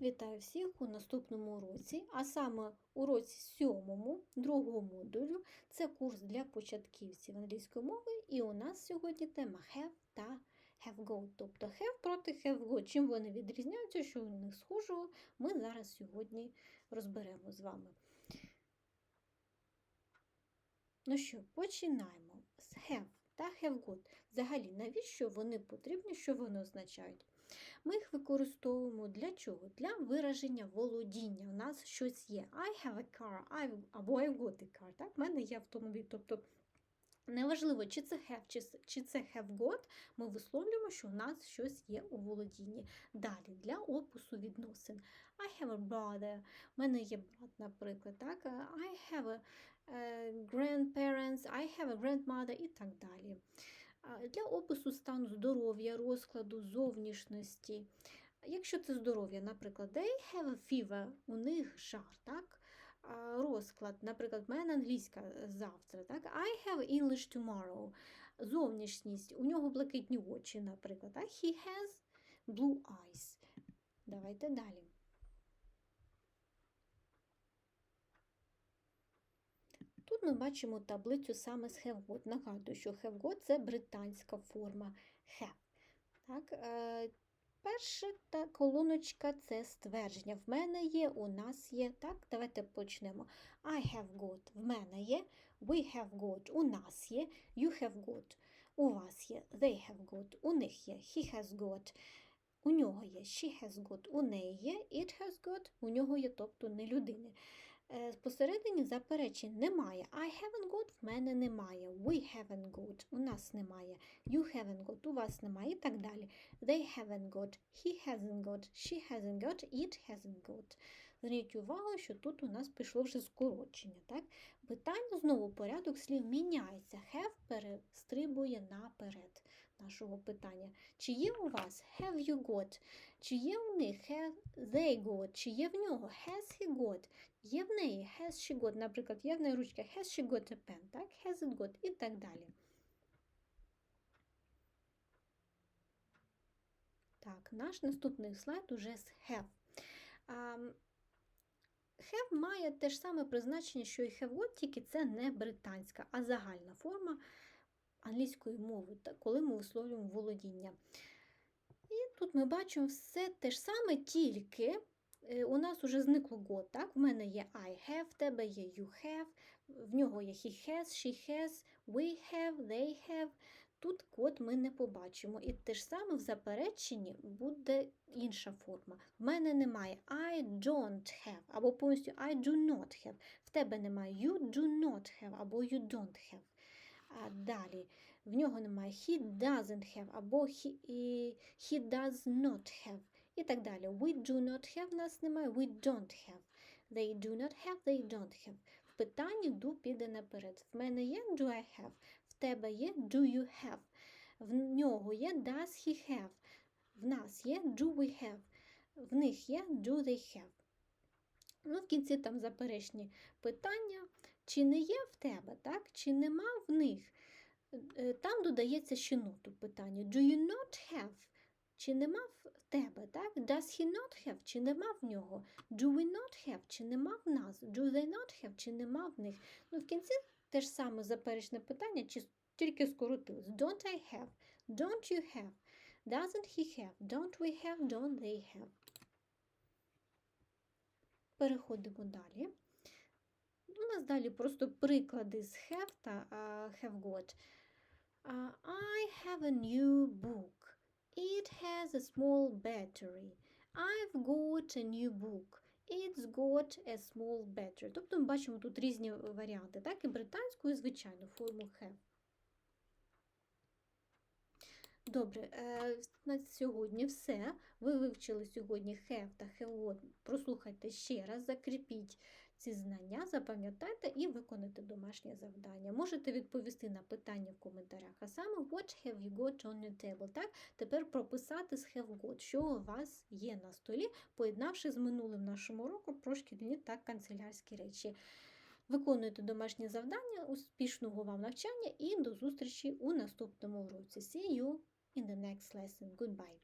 Вітаю всіх у наступному уроці, а саме уроці сьомому, другого модулю. Це курс для початківців англійської мови, і у нас сьогодні тема have та have got. Тобто have проти have got. Чим вони відрізняються, що у них схожого, ми зараз сьогодні розберемо з вами. Ну що, починаємо з have та have got. Взагалі, навіщо вони потрібні, що вони означають? Ми їх використовуємо для чого? Для вираження володіння. У нас щось є. I have a car, I, або I've got a car. Так? У мене є автомобіль. Тобто неважливо, чи це have, чи, це have got, ми висловлюємо, що у нас щось є у володінні. Далі, для опису відносин. I have a brother, у мене є брат, наприклад. Так? I have a, a grandparents, I have a grandmother і так далі для опису стану здоров'я, розкладу, зовнішності. Якщо це здоров'я, наприклад, they have a fever, у них жар, так? розклад, наприклад, в мене англійська завтра. так? I have English tomorrow. Зовнішність, у нього блакитні очі, наприклад. Так? He has blue eyes. Давайте далі. Тут ми бачимо таблицю саме з have got. Нагадую, що have got – це британська форма have. Так, е, Перша та колоночка це ствердження. В мене є, у нас є. Так, Давайте почнемо. I have got, в мене є, we have got, у нас є, you have got, у вас є, they have got, у них є, he has got, у нього є, she has got, у неї є, it has got, у нього є, тобто не людини. Е, посередині заперечень немає. I haven't got, в мене немає. We haven't got, у нас немає. You haven't got, у вас немає і так далі. They haven't got, he hasn't got, she hasn't got, it hasn't got. Зверніть увагу, що тут у нас пішло вже скорочення. Так? Питання знову порядок слів міняється. Have перестрибує наперед нашого питання. Чи є у вас have you got? Чи є у них have they got? Чи є в нього has he got? Є в неї has she got? Наприклад, є в неї ручка has she got a pen, так? Has it got і так далі. Так, наш наступний слайд уже з have. Um, Have має те ж саме призначення, що і have got, тільки це не британська, а загальна форма англійської мови, коли ми висловлюємо володіння. І тут ми бачимо все те ж саме, тільки е, у нас вже зникло got. Так? В мене є I have, в тебе є you have, в нього є he has, she has, we have, they have. Тут код ми не побачимо. І те ж саме в запереченні буде інша форма. В мене немає I don't have, або повністю I do not have. В тебе немає you do not have, або you don't have. А Далі в нього немає he doesn't have, або he, he does not have. І так далі. We do not have, нас немає, we don't have. They do not have, they don't have. В питанні do піде наперед. В мене є do I have, в тебе є do you have. В нього є does he have. В нас є do we have. В них є do they have. Ну, В кінці там заперечні питання, чи не є в тебе, так? чи нема в них. Е, там додається ще ноту питання. Do you not have? Чи нема в тебе? так? Does he not have? Чи нема в нього? Do we not have? Чи нема в нас? Do they not have? Чи нема в них? Ну, В кінці те ж саме заперечне питання, чи тільки скоротилось. Don't I have? Don't you have? Doesn't he have? Don't we have? Don't they have? Переходимо далі. У нас далі просто приклади з have та uh, have got. Uh, I have a new book. It has a small battery. I've got a new book. It's got a small battery. Тобто ми бачимо тут різні варіанти, так, і британську, і звичайну форму have. Добре, е, на сьогодні все. Ви вивчили сьогодні have та have Прослухайте ще раз, закріпіть ці знання, запам'ятайте і виконайте домашнє завдання. Можете відповісти на питання в коментарях, а саме What have you got on your table? Так? Тепер прописати з have got, що у вас є на столі, поєднавши з минулим нашим уроком про шкільні та канцелярські речі. Виконуйте домашнє завдання, успішного вам навчання і до зустрічі у наступному уроці. See you! In the next lesson. Goodbye.